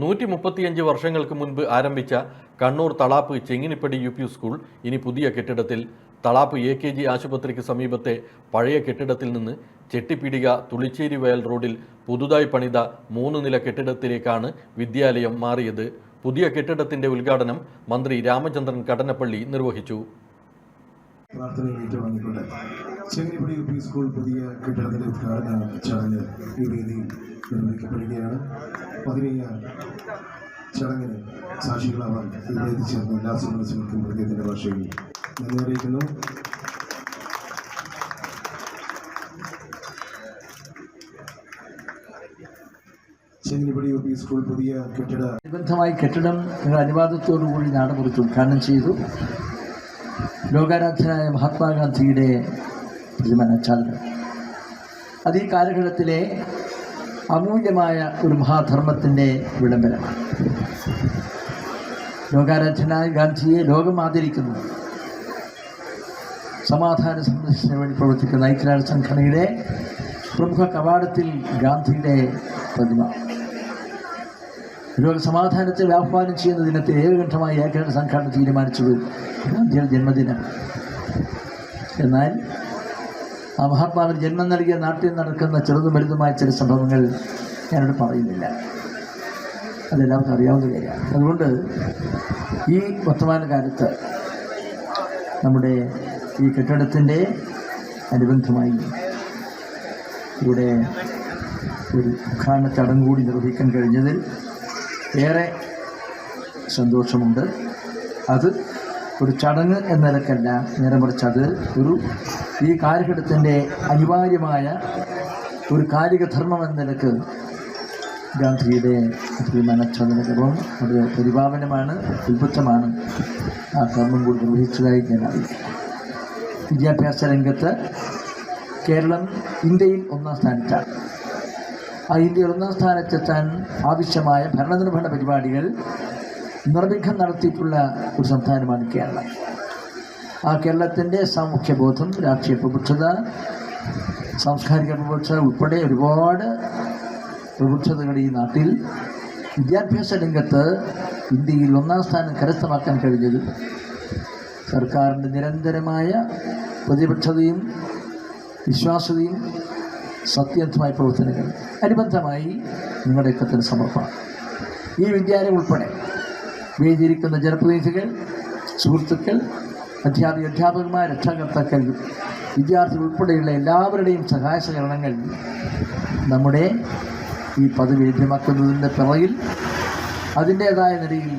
നൂറ്റി മുപ്പത്തിയഞ്ച് വർഷങ്ങൾക്ക് മുൻപ് ആരംഭിച്ച Kannur Thalap Chenginippadi U P school ഇനി പുതിയ കെട്ടിടത്തിൽ തളാപ്പ് എ കെ ജി ആശുപത്രിക്ക് സമീപത്തെ പഴയ കെട്ടിടത്തിൽ നിന്ന് ചെട്ടിപ്പിടിക തുളിച്ചേരി വയൽ റോഡിൽ പുതുതായി പണിത മൂന്ന് നില കെട്ടിടത്തിലേക്കാണ് വിദ്യാലയം മാറിയത്. പുതിയ കെട്ടിടത്തിന്റെ ഉദ്ഘാടനം മന്ത്രി രാമചന്ദ്രൻ കടന്നപ്പള്ളി നിർവഹിച്ചു. പ്രാർത്ഥനയിൽ ഏറ്റുവാങ്ങിക്കൊണ്ട് ചെങ്ങനിപ്പടി യു പി സ്കൂൾ പുതിയ കെട്ടിടത്തിന്റെ ഉദ്ഘാടന ചടങ്ങ് ഈ വേദിയിൽ നിർവഹിക്കപ്പെടുകയാണ്. പതിനയ്യ ചടങ്ങിന് സാക്ഷികളാവാൻ ഇവിടെ എത്തിച്ചേർന്ന എല്ലാ സന്ദർശകർക്കും ഹൃദയത്തിന്റെ ഭാഷയിൽ നന്ദി അറിയിക്കുന്നു. ചെങ്ങനിപ്പടി യു പി സ്കൂൾ പുതിയ കെട്ടിട അനുബന്ധമായി കെട്ടിടം നിങ്ങൾ അനുവാദത്തോടുകൂടി നാടുമുറിച്ച് ഉദ്ഘാടനം ചെയ്തു. ലോകാരാധ്യനായ മഹാത്മാഗാന്ധിയുടെ പ്രതിമ നച്ചാദനം അത് ഈ കാലഘട്ടത്തിലെ അമൂല്യമായ ഒരു മഹാധർമ്മത്തിന്റെ വിളംബരമാണ്. ലോകാരാധ്യനായ ഗാന്ധിയെ ലോകം ആദരിക്കുന്നു. സമാധാന സംരക്ഷണത്തിന് വേണ്ടി പ്രവർത്തിക്കുന്ന ഐക്യരാഷ്ട്ര സംഘടനയുടെ പ്രമുഖ കവാടത്തിൽ ഗാന്ധിയുടെ പ്രതിമ. ലോക സമാധാനത്തെ ആഹ്വാനം ചെയ്യുന്ന ദിനത്തെ ഏകകണ്ഠമായി ഏകകണ്ഠ സംഘടന തീരുമാനിച്ചത് ഗാന്ധിയുടെ ജന്മദിനം. എന്നാൽ ആ മഹാത്മാവിന് ജന്മം നൽകിയ നാട്ടിൽ നടക്കുന്ന ചെറുതും വലുതുമായ ചില സംഭവങ്ങൾ ഞാനോട് പറയുന്നില്ല. അതെല്ലാവർക്കും അറിയാവുന്ന കാര്യമാണ്. അതുകൊണ്ട് ഈ വർത്തമാന കാലത്ത് നമ്മുടെ ഈ കെട്ടിടത്തിന്റെ അനുബന്ധമായി ഇവിടെ ഒരു ഉദ്ഘാടന ചടങ്ങ് കൂടി നിർവഹിക്കാൻ കഴിഞ്ഞതിൽ ഏറെ സന്തോഷമുണ്ട്. അത് ഒരു ചടങ്ങ് എന്ന നിലക്കല്ല. നേരെ മറിച്ച് അത് ഒരു ഈ കാലഘട്ടത്തിന്റെ അനിവാര്യമായ ഒരു കാലിക ധർമ്മം എന്ന നിലയ്ക്ക് ഗാന്ധിയുടെ തീരുമാനച്ചതിനകം അത് പരിപാവനമാണ് ഉത്ബുദ്ധമാണ് ആ കർമ്മം കൂടി നിർവഹിച്ചതായി ഞാൻ അറിയാം വിദ്യാഭ്യാസ രംഗത്ത് കേരളം ഇന്ത്യയിൽ ഒന്നാം സ്ഥാനത്താണ്. ഇന്ത്യയിൽ ഒന്നാം സ്ഥാനത്തെത്താൻ ആവശ്യമായ ഭരണനിർവഹണ പരിപാടികൾ നിർവിഘ്നം നടത്തിയിട്ടുള്ള ഒരു സംസ്ഥാനമാണ് കേരളം. ആ കേരളത്തിന്റെ സാമൂഹ്യബോധം രാഷ്ട്രീയ പ്രബുദ്ധത സാംസ്കാരിക പ്രബുദ്ധത ഉൾപ്പെടെ ഒരുപാട് പ്രബുദ്ധതകൾ ഈ നാട്ടിൽ വിദ്യാഭ്യാസ രംഗത്ത് ഇന്ത്യയിൽ ഒന്നാം സ്ഥാനം കരസ്ഥമാക്കാൻ കഴിഞ്ഞത്. സർക്കാരിന്റെ നിരന്തരമായ പ്രതിപക്ഷതയും വിശ്വാസ്യതയും സത്യന്ധമായ പ്രവർത്തനങ്ങൾ അനുബന്ധമായി നിങ്ങളുടെയൊക്കെ തന്നെ സമർപ്പണം. ഈ വിദ്യാലയം ഉൾപ്പെടെ വേദിയിരിക്കുന്ന ജനപ്രതിനിധികൾ സുഹൃത്തുക്കൾ അധ്യാപിക അധ്യാപകന്മാർ രക്ഷാകർത്താക്കൾ വിദ്യാർത്ഥികൾ ഉൾപ്പെടെയുള്ള എല്ലാവരുടെയും സഹായ സഹകരണങ്ങൾ നമ്മുടെ ഈ പദവി ലഭ്യമാക്കുന്നതിന്റെ പിറകിൽ അതിന്റേതായ നിലയിൽ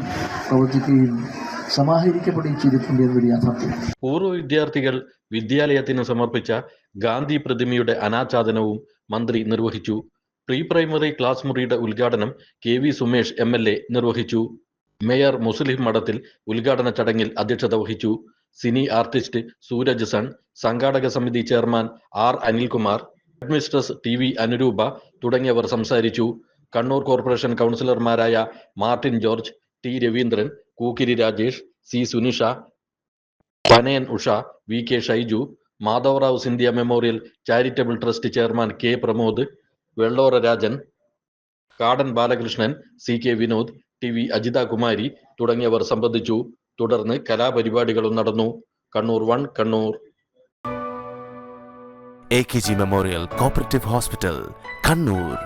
പ്രവർത്തിക്കുകയും സമാഹരിക്കപ്പെടുകയും ചെയ്തിട്ടുണ്ട് എന്നൊരു യാഥാർത്ഥ്യം പൂർവ വിദ്യാർത്ഥികൾ വിദ്യാലയത്തിന് സമർപ്പിച്ച ഗാന്ധി പ്രതിമയുടെ അനാച്ഛാദനവും മന്ത്രി നിർവഹിച്ചു. പ്രീ പ്രൈമറി ക്ലാസ് മുറിയുടെ ഉദ്ഘാടനം K V Sumesh M L A നിർവഹിച്ചു. മേയർ മുസ്ലിം മഠത്തിൽ ഉദ്ഘാടന ചടങ്ങിൽ അധ്യക്ഷത വഹിച്ചു. സിനി ആർട്ടിസ്റ്റ് സൂരജ് സൺ സംഘാടക സമിതി chairman R Anilkumar administress T V Anuroopa തുടങ്ങിയവർ സംസാരിച്ചു. കണ്ണൂർ കോർപ്പറേഷൻ കൗൺസിലർമാരായ Martin George T Raveendran Kookkiri Rajesh C Sunisha Panayan Usha V K Shaiju Madhavrao Scindia memorial charitable trust chairman K Pramod Vellora Rajan Kadan Balakrishnan C K Vinod T V Ajitha Kumari തുടങ്ങിയവർ സംബന്ധിച്ചു. തുടർന്ന് കലാപരിപാടികളും നടന്നു. Kannur one Kannur. A K G memorial cooperative hospital Kannur